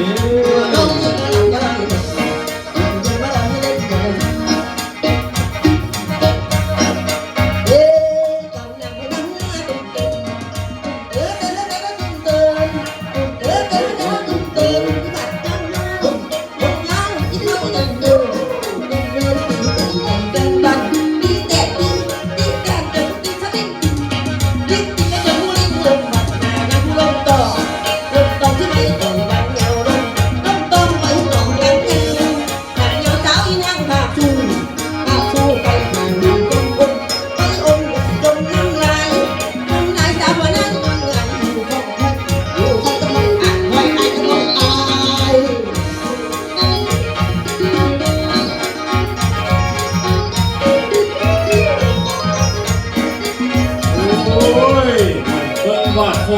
Amen.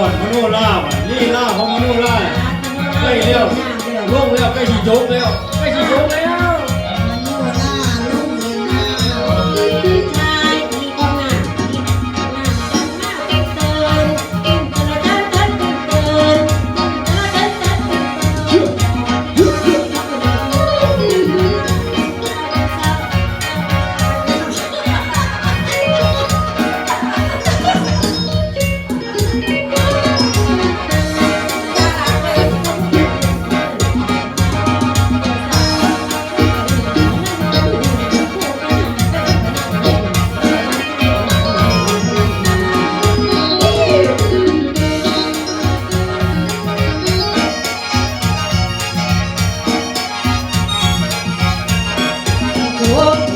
อนมโนราว่ะลี่ล่าของมโนราใกล้แล้วล่วงแล้วใกล้สิยกแล้วใกล้สิยก 我。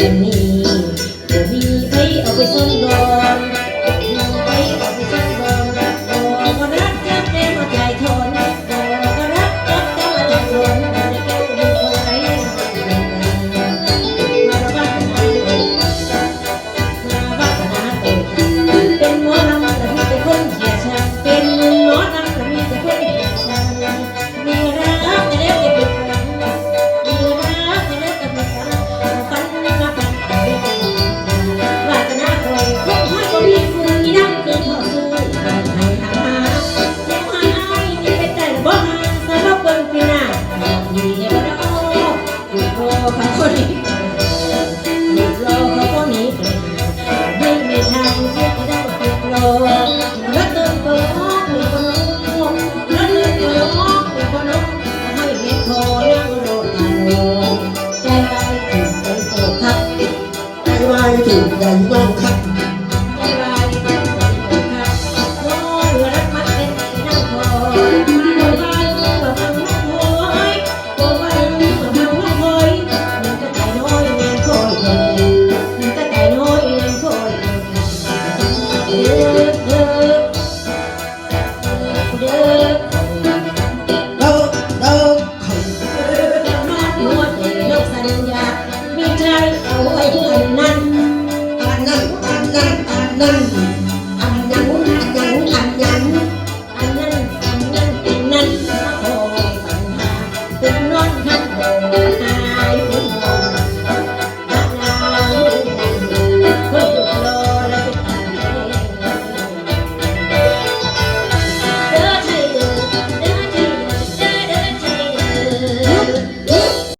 in me. Oh,